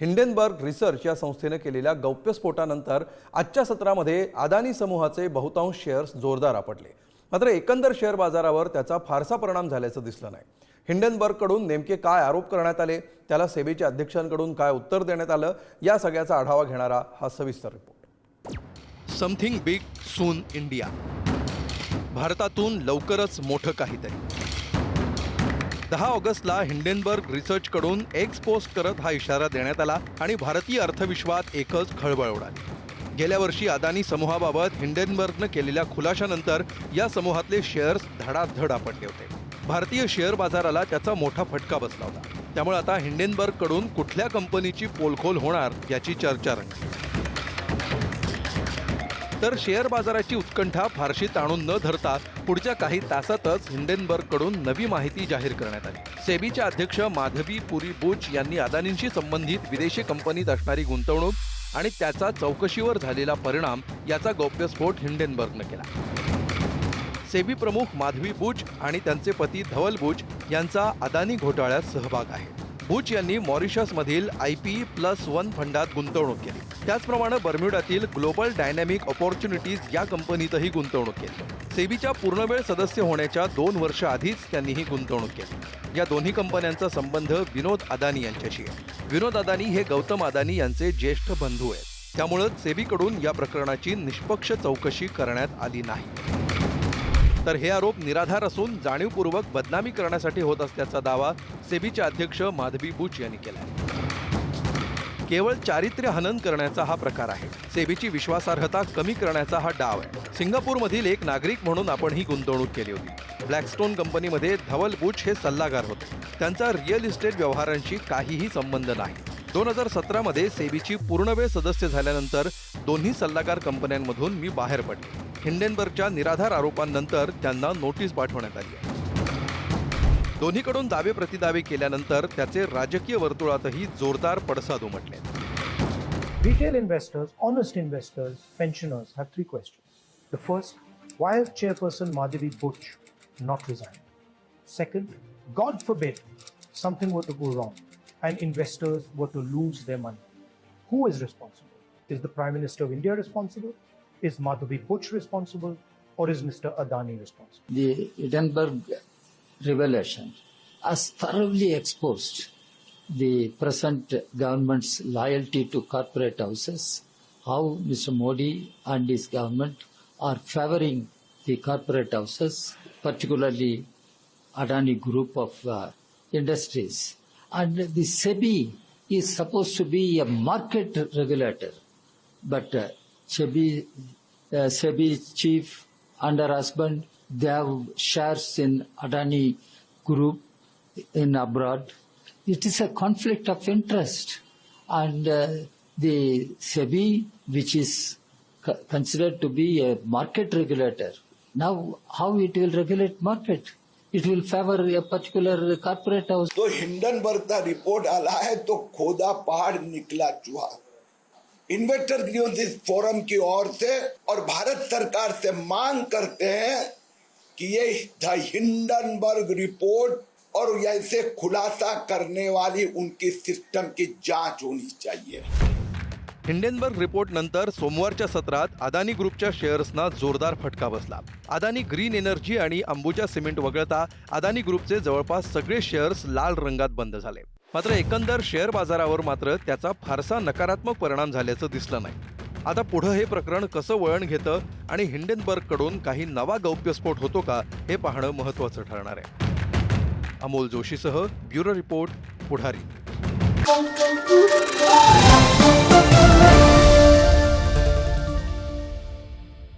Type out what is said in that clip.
Hindenburg research या संस्थेनं केलेल्या गौप्यस्फोटानंतर आजच्या सत्रामध्ये अदानी समूहाचे बहुतांश शेअर्स जोरदार आपटले. मात्र एकंदर शेअर बाजारावर त्याचा फारसा परिणाम झाल्याचं दिसलं नाही. हिंडनबर्गकडून नेमके काय आरोप करण्यात आले त्याला सेबीच्या अध्यक्षांकडून काय उत्तर देण्यात आलं या सगळ्याचा आढावा घेणारा हा सविस्तर report. Something big soon India भारतातून लवकरच मोठं काहीतरी. दहा ऑगस्टला हिंडेनबर्ग रिसर्चकडून एक्स पोस्ट करत हा इशारा देण्यात आला आणि भारतीय अर्थविश्वात एकच खळबळ उडाली. गेल्या वर्षी अदानी समूहाबाबत हिंडेनबर्गनं केलेल्या खुलाशानंतर या समूहातले शेअर्स धडाधड आपटले होते. भारतीय शेअर बाजाराला त्याचा मोठा फटका बसला होता. त्यामुळे आता हिंडेनबर्गकडून कुठल्या कंपनीची पोलखोल होणार याची चर्चा रंगली. तर शेअर बाजाराची उत्कंठा फारशी ताणून न धरता पुढच्या काही तासातच हिंडेनबर्गकडून नवी माहिती जाहीर करण्यात आली. सेबीच्या अध्यक्ष माधवी पुरी बुच यांनी अदानींशी संबंधित विदेशी कंपनीत असणारी गुंतवणूक आणि त्याचा चौकशीवर झालेला परिणाम याचा गौप्यस्फोट हिंडेनबर्गनं केला. सेबी प्रमुख माधवी बुच आणि त्यांचे पती धवल बुच यांचा अदानी घोटाळ्यात सहभाग आहे. बुच यांनी मॉरिशसमधील आय पी प्लस वन फंडात गुंतवणूक केली. त्याचप्रमाणे बर्म्युडातील ग्लोबल डायनॅमिक ऑपॉर्च्युनिटीज या कंपनीतही गुंतवणूक केली. सेबीच्या पूर्णवेळ सदस्य होण्याच्या दोन वर्ष आधीच त्यांनी ही गुंतवणूक केली. या दोन्ही कंपन्यांचा संबंध विनोद अदानी यांच्याशी आहे. विनोद अदानी हे गौतम अदानी यांचे ज्येष्ठ बंधू आहेत. त्यामुळं सेबीकडून या प्रकरणाची निष्पक्ष चौकशी करण्यात आली नाही. तर हे आरोप निराधार असून जाणीवपूर्वक बदनामी करण्यासाठी होत असल्याचा दावा सेबीचे अध्यक्ष माधवी बुच यांनी केला केवळ चारित्र्य हनन करण्याचा हा प्रकार आहे. सेबीची विश्वासार्हता कमी करण्याचा हा डाव आहे. सिंगापूरमधील एक नागरिक म्हणून आपण ही गुंतवणूक केली होती. ब्लॅकस्टोन कंपनीमध्ये धवल बुच हे सल्लागार होते. त्यांचा रिअल इस्टेट व्यवहारांशी काहीही संबंध नाही. दोन हजार सतरामध्ये सेबीची पूर्णवेळ सदस्य झाल्यानंतर दोन्ही सल्लागार कंपन्यांमधून मी बाहेर पडले. हिंडेनबर्गच्या निराधार आरोपांनंतर त्यांना नोटीस पाठवण्यात आली दोन्हीकडून दावे प्रतिदावे केल्यानंतर त्याचे राजकीय वर्तुळातही जोरदार पडसाद उमटले. Retail investors honest investors pensioners have three question the first why has chairperson Madhabi Buch not resign second god for bet something what to go wrong and investors were to lose their money. Who is responsible? Is the Prime Minister of India responsible? Is Madhavi Butch responsible? Or is Mr. Adani responsible? the Edinburgh revelation has thoroughly exposed the present government's loyalty to corporate houses, how Mr. Modi and his government are favoring the corporate houses, particularly Adani group of uh, industries. And the SEBI is supposed to be a market regulator, but uh, SEBI, uh, SEBI chief and her husband, they have shares in Adani group in abroad. It is a conflict of interest. And uh, the SEBI, which is considered to be a market regulator, now how it will regulate market? It will favor a particular corporate house. तो Hindenburg का report आला है तो खोदा पहाड़ निकला चूहा investor grievances forum की ओर से और भारत सरकार से मांग करते हैं कि ये द हिंडनबर्ग रिपोर्ट और ऐसे खुलासा करने वाली उनकी सिस्टम की जाँच होनी चाहिए हिंडेनबर्ग रिपोर्ट नंतर सोमवारच्या सत्रात अदानी ग्रुपच्या शेअर्सना जोरदार फटका बसला. अदानी ग्रीन एनर्जी आणि अंबुजा सिमेंट वगळता अदानी ग्रुपचे जवळपास सगळे शेअर्स लाल रंगात बंद झाले. मात्र एकंदर शेअर बाजारावर मात्र त्याचा फारसा नकारात्मक परिणाम झाल्याचं दिसलं नाही. आता पुढं हे प्रकरण कसं वळण घेतं आणि हिंडेनबर्गकडून काही नवा गौप्यस्फोट होतो का हे पाहणं महत्त्वाचं ठरणार आहे. अमोल जोशीसह ब्युरो रिपोर्ट पुढारी.